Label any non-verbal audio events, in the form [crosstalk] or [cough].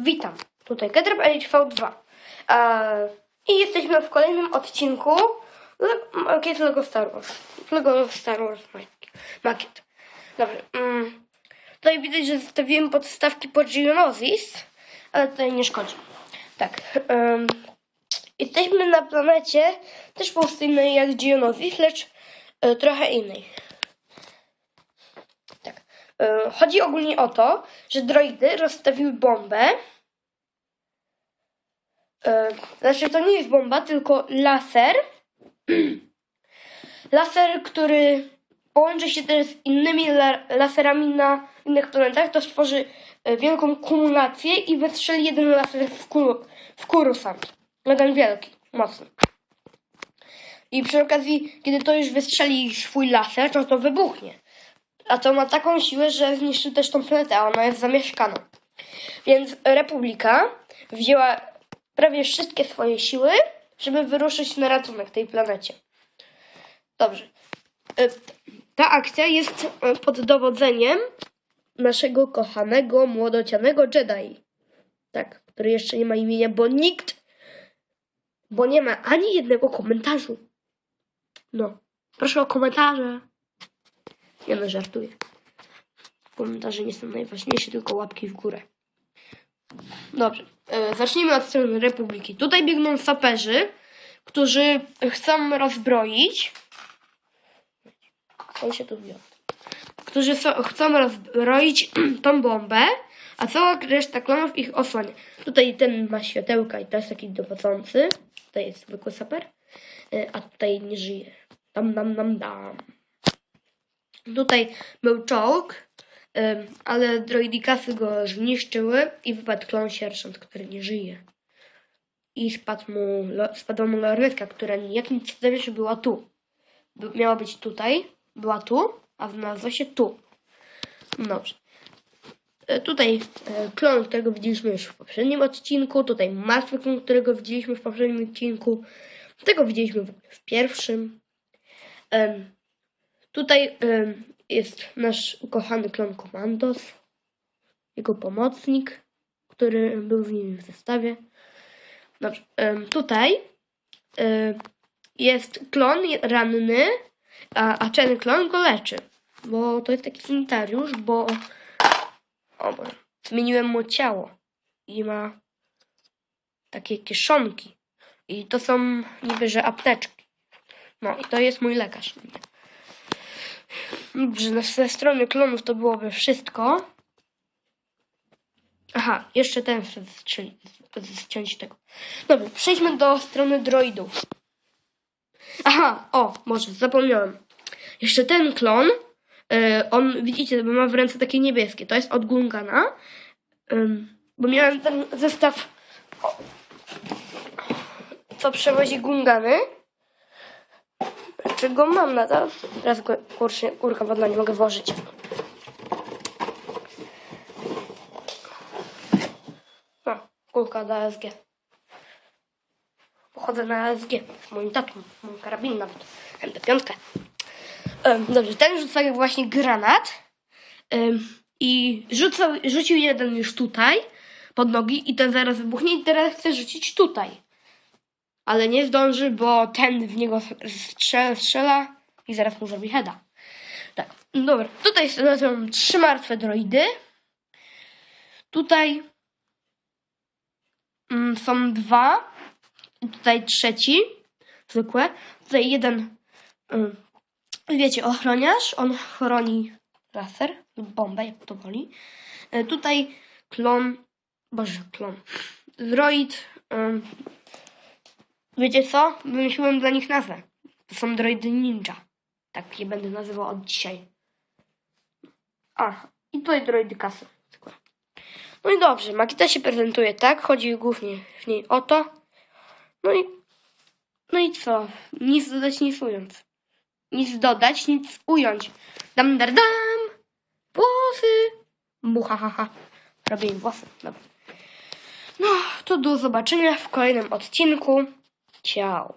Witam, tutaj Ketrap LHV2 e, i jesteśmy w kolejnym odcinku Makiet Lego Star Wars. Lego Star Wars Makiet. Dobrze. Mm, tutaj widać, że zostawiłem podstawki pod Geonosis, ale tutaj nie szkodzi. Tak. jesteśmy na planecie też pustynnej jak Geonosis, lecz e, trochę innej. E, Chodzi ogólnie o to, że droidy rozstawiły bombę. E, Znaczy, to nie jest bomba, tylko laser. [clears throat] Laser, który połączy się też z innymi la- laserami na innych planetach, to stworzy e, wielką kumulację i wystrzeli jeden laser w, kul- w. Jeden wielki, mocny. I przy okazji, kiedy to już wystrzeli swój laser, to to wybuchnie. A to ma taką siłę, że zniszczy też tą planetę, a ona jest zamieszkana. Więc Republika wzięła prawie wszystkie swoje siły, żeby wyruszyć na ratunek tej planecie. Dobrze. E, Ta akcja jest e, pod dowodzeniem naszego kochanego, młodocianego Jedi. Tak, który jeszcze nie ma imienia, bo nikt, bo nie ma ani jednego komentarzu. No, proszę o komentarze. Ja no żartuję. Komentarze nie są najważniejsze, tylko łapki w górę. Dobrze. E, zacznijmy od strony Republiki. Tutaj biegną saperzy, którzy chcą rozbroić. On się tu wziął. Którzy so, chcą rozbroić [clears throat] tą bombę, a cała reszta klonów ich osłania. Tutaj ten ma światełka i to jest taki dowodzący. Tutaj jest zwykły saper. E, a tutaj nie żyje. Dam, dam, dam, dam. Tutaj był czołg, ale droidikasy go zniszczyły i wypadł klon sierżant, który nie żyje. I spadł mu, spadła mu lornetka, która niejakim cudem jeszcze była tu. Miała być tutaj, była tu, a znalazła się tu. Dobrze. E, Tutaj e, klon, którego widzieliśmy już w poprzednim odcinku. Tutaj martwy klon, którego widzieliśmy w poprzednim odcinku. Tego widzieliśmy w, pierwszym. Tutaj em, jest nasz ukochany klon Komandos, jego pomocnik, który był z nim w zestawie. Dobrze. em, tutaj em, jest klon ranny, a, a czarny klon go leczy. Bo to jest taki sanitariusz, bo o zmieniłem mu ciało i ma takie kieszonki. I to są niby, że apteczki. No i to jest mój lekarz. Dobrze, ze strony klonów to byłoby wszystko. Aha, jeszcze ten zstrzelić, zciąć tego. Dobra, przejdźmy do strony droidów. Aha, o, może, zapomniałem. Jeszcze ten klon, y, on, widzicie, ma w ręce takie niebieskie, to jest od Gungana. Bo miałem ten zestaw, co przewozi Gungany. Czy go mam nadal? Teraz kurczę, kurka wodna nie mogę włożyć. O, kulka do ASG. Pochodzę na ASG moim tatą. Mam karabin nawet. MP5. Em, dobrze, ten rzuca właśnie granat. Em, I rzucał, rzucił jeden już tutaj pod nogi i ten zaraz wybuchnie i teraz chce rzucić tutaj ale nie zdąży, bo ten w niego strzela, strzela i zaraz mu zrobi heada. Tak, dobra. Tutaj są trzy martwe droidy. Tutaj mm, są dwa. Tutaj trzeci. Zwykłe. Tutaj jeden, mm, wiecie, ochroniarz. On chroni laser lub bombę, jak to woli. E, Tutaj klon, boże, klon. Droid em, Wiecie co? Wymyśliłem dla nich nazwę. To są droidy ninja. Tak je będę nazywał od dzisiaj. A, i tutaj droidy kasy. No i dobrze, Makita się prezentuje tak. Chodzi głównie w niej o to. No i, no i co? Nic dodać, nic ująć. Nic dodać, nic ująć. Dam, dar, dam. Włosy. Buhahaha. Robię im włosy. Dobra. No, to do zobaczenia w kolejnym odcinku. Ciao.